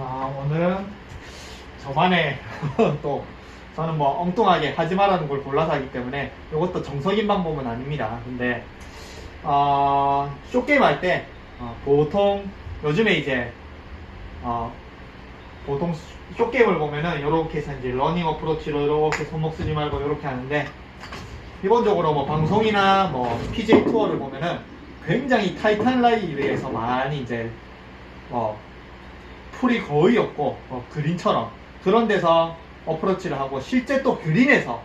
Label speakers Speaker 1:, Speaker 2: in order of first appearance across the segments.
Speaker 1: 자, 오늘은 저만의 또 저는 뭐 엉뚱하게 하지 말라는 걸 골라서 하기 때문에 이것도 정석인 방법은 아닙니다. 근데 어, 쇼게임 할때 어, 보통 요즘에 이제 어, 보통 쇼게임을 보면은 이렇게 해서 이제 러닝 어프로치로 이렇게 손목 쓰지 말고 이렇게 하는데 기본적으로 뭐 방송이나 뭐 PJ 투어를 보면은 굉장히 타이탄 라이브에서 많이 이제 어, 풀이 거의 없고 어, 그린처럼 그런 데서 어프로치를 하고 실제 또 그린에서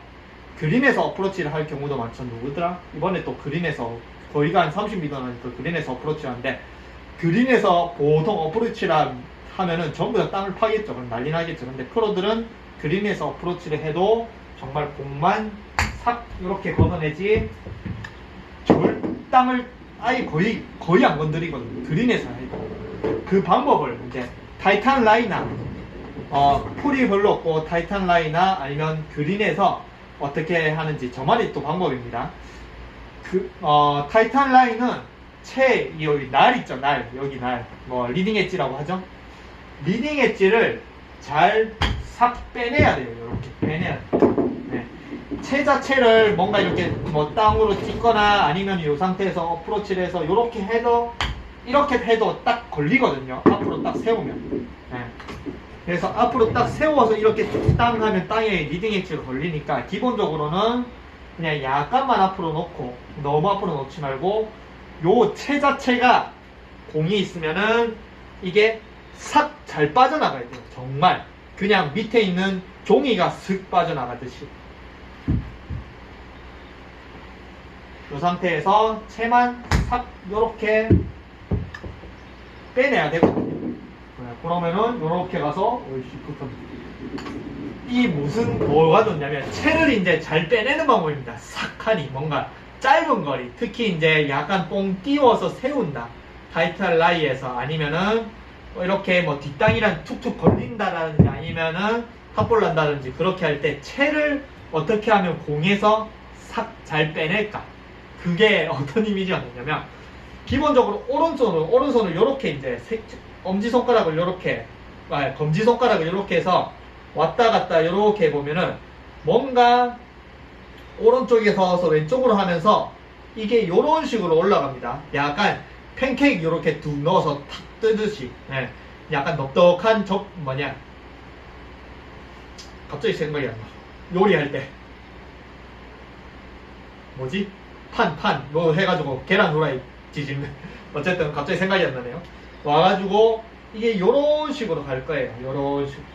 Speaker 1: 그린에서 어프로치를 할 경우도 많죠. 누구더라? 이번에 또 그린에서 거의가 한 30m 나니까 그린에서 어프로치 하는데 그린에서 보통 어프로치라 하면은 전부 다 땅을 파겠죠. 그럼 난리 나겠죠. 근데 프로들은 그린에서 어프로치를 해도 정말 공만 싹 이렇게 걷어내지 절 땅을 아예 거의 거의 안 건드리거든요. 그린에서 해도. 그 방법을 이제 타이탄 라이나 어, 풀이 별로 없고 타이탄 라이나 아니면 그린에서 어떻게 하는지 저만의 또 방법입니다. 그 어, 타이탄 라인은 채 여기 날 있죠 날 여기 날 뭐 리딩 엣지라고 하죠. 리딩 엣지를 잘 싹 빼내야 돼요. 이렇게 빼내야 돼요. 네. 채 자체를 뭔가 이렇게 뭐 땅으로 찍거나 아니면 이 상태에서 어프로치를 해서 이렇게 해도 이렇게 해도 딱 걸리거든요. 앞으로 딱 세우면. 네. 그래서 앞으로 딱 세워서 이렇게 땅 하면 땅에 리딩 엣지가 걸리니까 기본적으로는 그냥 약간만 앞으로 놓고 너무 앞으로 놓지 말고 요 채 자체가 공이 있으면은 이게 싹 잘 빠져나가야 돼요. 정말 그냥 밑에 있는 종이가 슥 빠져나가듯이 이 상태에서 채만 싹 요렇게 빼내야 되거든요. 네, 그러면은 요렇게 가서 이 무슨 뭐가 좋냐면 채를 이제 잘 빼내는 방법입니다. 싹 하니 뭔가 짧은 거리 특히 이제 약간 뽕 띄워서 세운다. 타이탈 라이에서 아니면은 뭐 이렇게 뭐 뒷땅이랑 툭툭 걸린다라든지 아니면은 탑볼 난다든지 그렇게 할 때 채를 어떻게 하면 공에서 싹 잘 빼낼까 그게 어떤 이미지가 되냐면 기본적으로 오른손으로 오른손을 이렇게 이제 세- 엄지 손가락을 이렇게 아, 검지 손가락을 이렇게 해서 왔다 갔다 이렇게 보면은 뭔가 오른쪽에 서서 왼쪽으로 하면서 이게 이런 식으로 올라갑니다. 약간 팬케이크 이렇게 두 넣어서 탁 뜨듯이 예. 약간 넉넉한 적 뭐냐 갑자기 생각이 안 나. 요리할 때 뭐지? 판, 판, 뭐 해가지고 계란 후라이 뒤집는. 어쨌든 갑자기 생각이 안 나네요. 와가지고 이게 요런 식으로 갈 거예요. 요런 식으로.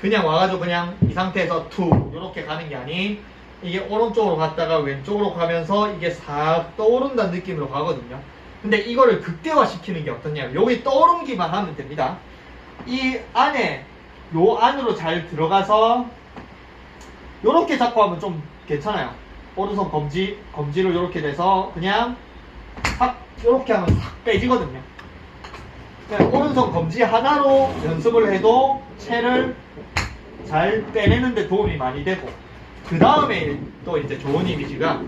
Speaker 1: 그냥 와가지고 그냥 이 상태에서 투, 요렇게 가는 게 아닌 이게 오른쪽으로 갔다가 왼쪽으로 가면서 이게 싹 떠오른다는 느낌으로 가거든요. 근데 이거를 극대화 시키는 게 어떠냐면 여기 떠오르기만 하면 됩니다. 이 안에 요 안으로 잘 들어가서 요렇게 잡고 하면 좀 괜찮아요. 오른손 검지, 검지로 요렇게 돼서 그냥 싹 요렇게 하면 싹 빼지거든요. 오른손 검지 하나로 연습을 해도 채를 잘 빼내는데 도움이 많이 되고 그 다음에 또 이제 좋은 이미지가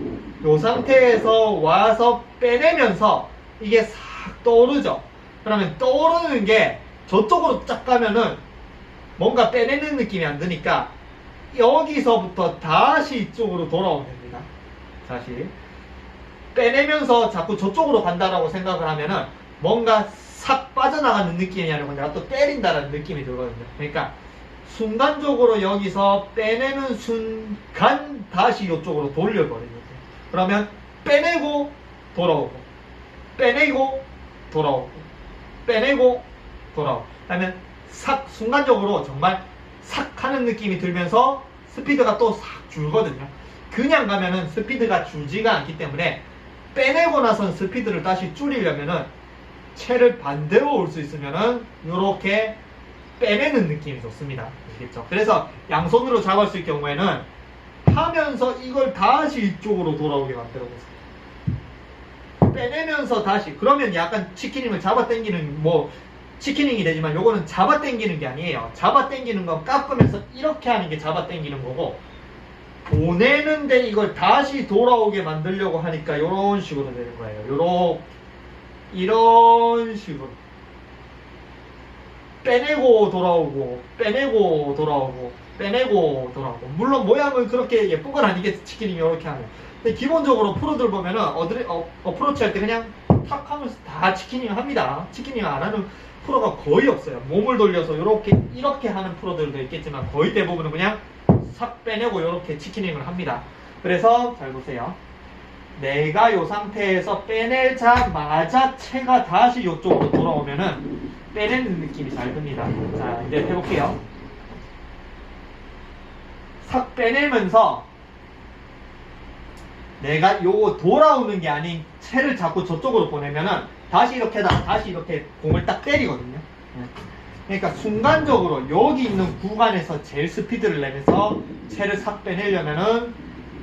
Speaker 1: 이 상태에서 와서 빼내면서 이게 싹 떠오르죠. 그러면 떠오르는 게 저쪽으로 쫙 가면은 뭔가 빼내는 느낌이 안 드니까 여기서부터 다시 이쪽으로 돌아오면 됩니다. 다시 빼내면서 자꾸 저쪽으로 간다라고 생각을 하면은 뭔가 싹 빠져나가는 느낌이 아니고 내가 또 때린다라는 느낌이 들거든요. 그러니까 순간적으로 여기서 빼내는 순간 다시 이쪽으로 돌려버리는 거예요. 그러면 빼내고 돌아오고 빼내고 돌아오고 빼내고 돌아오고 그러면 싹 순간적으로 정말 싹 하는 느낌이 들면서 스피드가 또 싹 줄거든요. 그냥 가면은 스피드가 줄지가 않기 때문에 빼내고 나선 스피드를 다시 줄이려면은 채를 반대로 올 수 있으면은 이렇게 빼내는 느낌이 좋습니다. 알겠죠? 그래서 양손으로 잡았을 경우에는 하면서 이걸 다시 이쪽으로 돌아오게 만들어 보세요. 빼내면서 다시 그러면 약간 치킨님을 잡아 당기는 뭐 치킨닝이 되지만 요거는 잡아 당기는 게 아니에요. 잡아 당기는 건 깎으면서 이렇게 하는 게 잡아 당기는 거고 보내는데 이걸 다시 돌아오게 만들려고 하니까 이런 식으로 되는 거예요. 요런 이런 식으로. 빼내고 돌아오고 빼내고 돌아오고 빼내고 돌아오고. 물론 모양은 그렇게 예쁜 건 아니겠지 치킨이 이렇게 하면. 근데 기본적으로 프로들 보면은 어드레, 어, 어프로치 할 때 그냥 탁 하면서 다 치킨이 합니다. 치킨이 안 하는 프로가 거의 없어요. 몸을 돌려서 이렇게 이렇게 하는 프로들도 있겠지만 거의 대부분은 그냥 싹 빼내고 이렇게 치킨닝을 합니다 그래서 잘 보세요 내가 이 상태에서 빼내자마자 채가 다시 이쪽으로 돌아오면은 빼내는 느낌이 잘 듭니다. 자, 이제 해볼게요. 싹 빼내면서 내가 요거 돌아오는 게 아닌 채를 자꾸 저쪽으로 보내면은 다시 이렇게 다 다시 이렇게 공을 딱 때리거든요. 예. 그러니까 순간적으로 여기 있는 구간에서 제일 스피드를 내면서 채를 싹 빼내려면은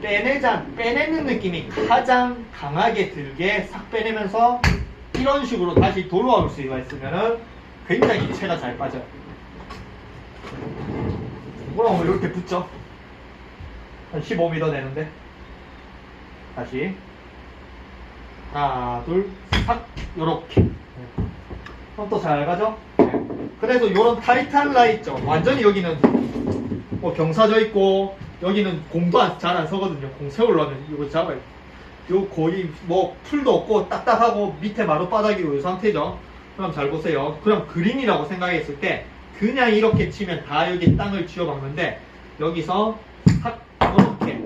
Speaker 1: 빼내자 빼내는 느낌이 가장 강하게 들게 싹 빼내면서 이런 식으로 다시 돌아올 수가 있으면은 굉장히 채가 잘 빠져요. 뭐라고 이렇게 붙죠? 한 15m 되는데 다시 하나 둘싹 요렇게 그럼 또 잘 가죠? 네. 그래서 요런 타이트한 라인 있죠. 완전히 여기는 뭐 경사져 있고 여기는 공도 잘 안 서거든요. 공 세우려면 이거 잡아요. 요 거의 뭐 풀도 없고 딱딱하고 밑에 마룻바닥이 이 상태죠. 그럼 잘 보세요. 그럼 그린이라고 생각했을 때 그냥 이렇게 치면 다 여기 땅을 쥐어박는데 여기서 싹 이렇게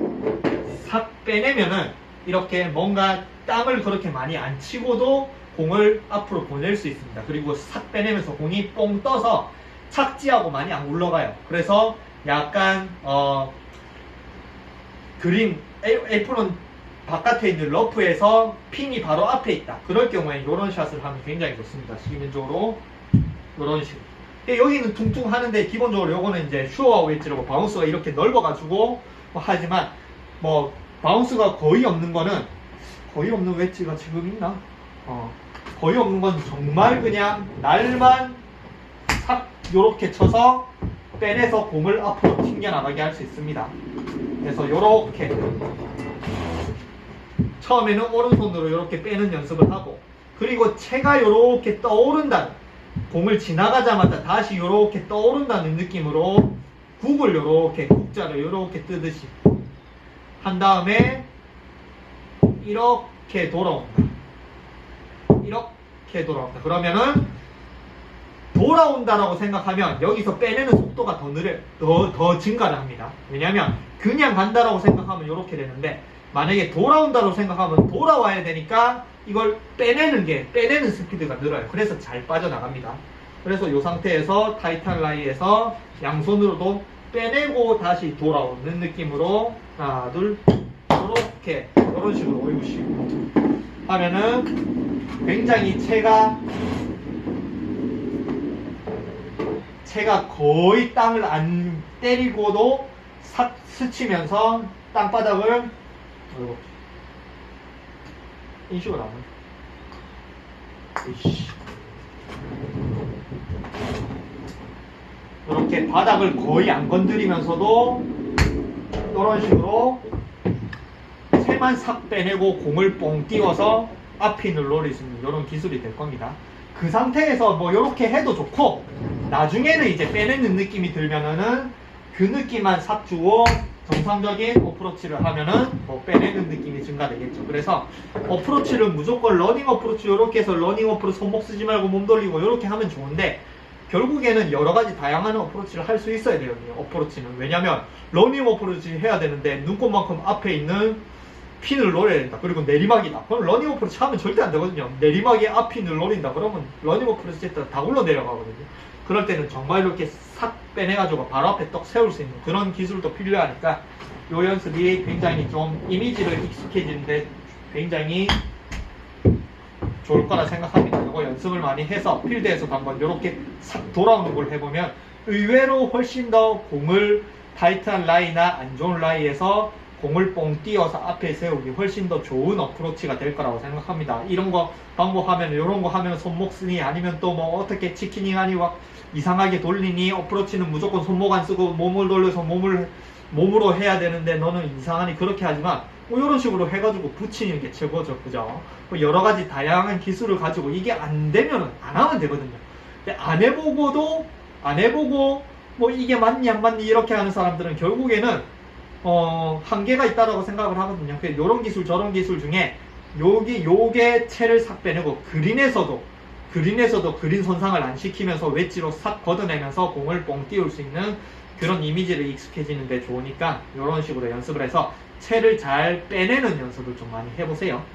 Speaker 1: 싹 빼내면은 이렇게 뭔가 땅을 그렇게 많이 안 치고도 공을 앞으로 보낼 수 있습니다. 그리고 싹 빼내면서 공이 뽕 떠서 착지하고 많이 안 굴러가요. 그래서 약간 어 그린 A프론 바깥에 있는 러프에서 핀이 바로 앞에 있다. 그럴 경우에 이런 샷을 하면 굉장히 좋습니다. 시민적으로 이런 식으로. 여기는 퉁퉁 하는데 기본적으로 요거는 이제 슈어 웨지라고 바운스가 이렇게 넓어가지고 뭐 하지만 뭐 바운스가 거의 없는 거는 거의 없는 웨지가 지금 있나? 어, 거의 없는 건 정말 그냥 날만 싹 요렇게 쳐서 빼내서 공을 앞으로 튕겨나가게 할 수 있습니다. 그래서 요렇게 처음에는 오른손으로 이렇게 빼는 연습을 하고 그리고 채가 이렇게 떠오른다는 공을 지나가자마자 다시 이렇게 떠오른다는 느낌으로 국을 이렇게 국자를 이렇게 뜨듯이 한 다음에 이렇게 돌아온다. 이렇게 돌아온다. 그러면은 돌아온다라고 생각하면 여기서 빼내는 속도가 더 느려, 더, 더 증가를 합니다. 왜냐하면 그냥 간다라고 생각하면 이렇게 되는데 만약에 돌아온다고 생각하면 돌아와야 되니까 이걸 빼내는 게 빼내는 스피드가 늘어요. 그래서 잘 빠져나갑니다. 그래서 이 상태에서 타이탄 라이에서 양손으로도 빼내고 다시 돌아오는 느낌으로 하나 둘 이렇게 이런 식으로 오이시고 하면은 굉장히 채가 채가 거의 땅을 안 때리고도 싹 스치면서 땅바닥을 어이구. 인식을 안 해. 이렇게 바닥을 거의 안 건드리면서도 이런 식으로 채만 싹 빼내고 공을 뻥 띄워서 앞핀을 있는 이런 기술이 될 겁니다. 그 상태에서 뭐 이렇게 해도 좋고 나중에는 이제 빼내는 느낌이 들면은 그 느낌만 싹 주고 정상적인 어프로치를 하면은 뭐 빼내는 느낌이 증가되겠죠. 그래서 어프로치를 무조건 러닝 어프로치 이렇게 해서 러닝 어프로 손목 쓰지 말고 몸 돌리고 이렇게 하면 좋은데 결국에는 여러 가지 다양한 어프로치를 할 수 있어야 돼요. 어프로치는 왜냐면 러닝 어프로치 해야 되는데 눈꽃만큼 앞에 있는 핀을 된다. 그리고 내리막이다. 그럼 러닝 어프로치 하면 절대 안 되거든요. 내리막에 앞핀을 노린다. 그러면 러닝 어프로치 했다 다 굴러 내려가거든요. 그럴 때는 정말 이렇게 싹 빼내가지고 바로 앞에 떡 세울 수 있는 그런 기술도 필요하니까 이 연습이 굉장히 좀 이미지를 익숙해지는데 굉장히 좋을 거라 생각합니다. 이거 연습을 많이 해서 필드에서도 한번 이렇게 싹 돌아오는 걸 해보면 의외로 훨씬 더 공을 타이트한 라이나 안 좋은 라이에서 공을 뽕 띄어서 앞에 세우기 훨씬 더 좋은 어프로치가 될 거라고 생각합니다. 이런 거 방법 하면 이런 거 하면 손목 쓰니 아니면 또 뭐 어떻게 치킨이 아니 막 이상하게 돌리니 어프로치는 무조건 손목 안 쓰고 몸을 돌려서 몸을 몸으로 해야 되는데 너는 이상하니 그렇게 하지만 뭐 이런 식으로 해가지고 붙이는 게 최고죠, 그죠? 뭐 여러 가지 다양한 기술을 가지고 이게 안 되면 안 하면 되거든요. 근데 안 해보고도 안 해보고 뭐 이게 맞니 안 맞니 이렇게 하는 사람들은 결국에는 어, 한계가 있다라고 생각을 하거든요. 그 요런 기술 저런 기술 중에 여기 요게 채를 싹 빼내고 그린에서도 그린에서도 그린 손상을 안 시키면서 웨지로 싹 걷어내면서 공을 뻥 띄울 수 있는 그런 이미지를 익숙해지는데 좋으니까 이런 식으로 연습을 해서 채를 잘 빼내는 연습을 좀 많이 해보세요.